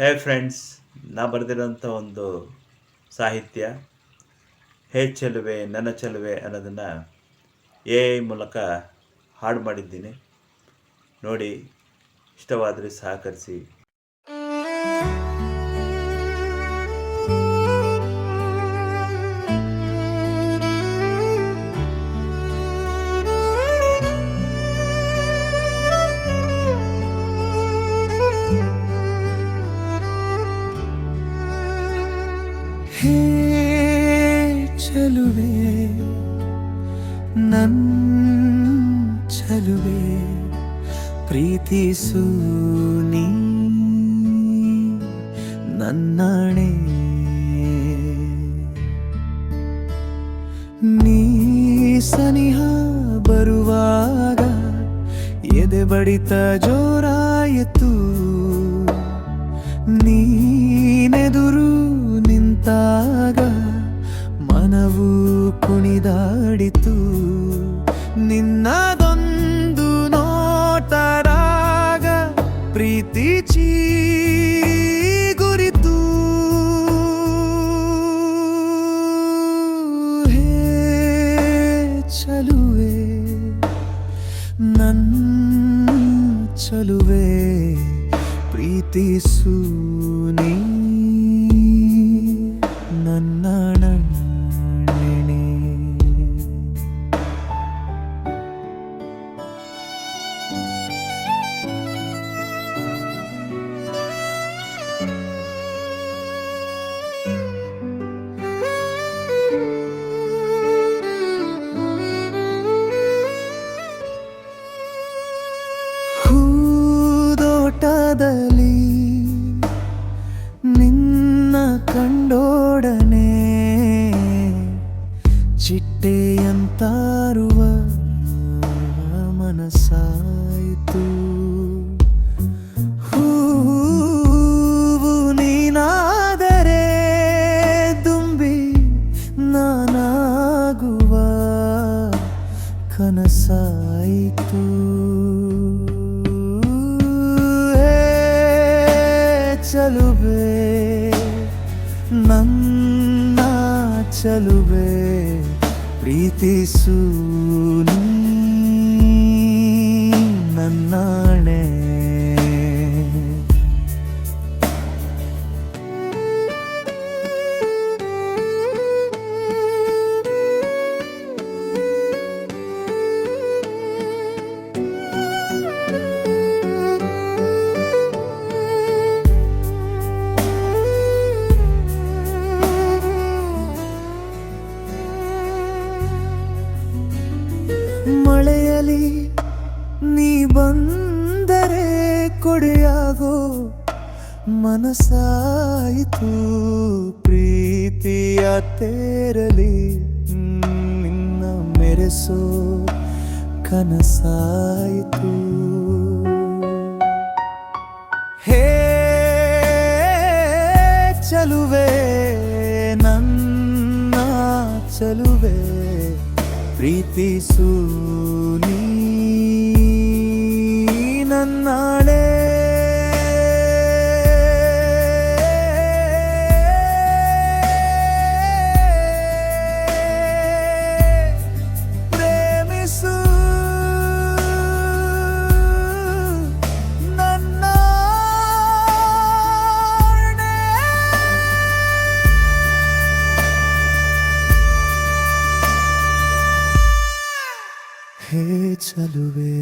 ಹೇ friends ನಾ ಬರೆದಿರೋಂಥ ಒಂದು ಸಾಹಿತ್ಯ, ಹೇ ಚೆಲುವೆ ನನ್ನ ಚೆಲುವೆ ಅನ್ನೋದನ್ನು ಎ ಐ ಮೂಲಕ ಹಾಡು ಮಾಡಿದ್ದೀನಿ. ನೋಡಿ, ಇಷ್ಟವಾದರೆ ಸಹಕರಿಸಿ. ಹೇ ಚಲುವೆ ನನ್ ಚಲುವೆ ಪ್ರೀತಿಸು ನೀ ನನ್ನಣೆ. ನೀ ಸನಿಹ ಬರುವಾಗ ಎದೆ ಬಡಿತ ಜೋರಾಯಿತು ನೀನೆದುರು ನಿಂತಾಗ ಮನವು ಕುಣಿದಾಡಿತು. ನಿನ್ನದೊಂದು ನೋಟರಾಗ ಪ್ರೀತಿ ಚೀಗುರಿತು. ಹೇ ಚಲುವೆ ನನ್ನ ಚಲುವೆ ಪ್ರೀತಿಸು ನೀ. ನನ್ನ ನಣ್ಣೆ. ಚಿಟ್ಟೆಯಂತಾರುವ ಮನಸ್ಸಾಯಿತು. ಹೂವು ನೀನಾದರೆ ದುಂಬಿ ನಾನಾಗುವ ಕನಸಾಯಿತು. ಚಲುವೆ ನನ್ನ ಚಲುವೆ ಪ್ರೀತಿಸು ನೀ ಮಳೆಯಲಿ ನೀ ಬಂದರೆ ಕೊಡೆಯಾಗೋ ಮನಸಾಯಿತು ಪ್ರೀತಿಯ ತೇರಲಿ ನಿನ್ನ ಮೆರೆಸೋ ಕನಸಾಯಿತು. ಹೇ ಚಲುವೆ, ನನ್ನ ಚಲುವೆ, ಪ್ರೀತಿಸು ನನ್ನ ಹೇ ಚಲುವೆ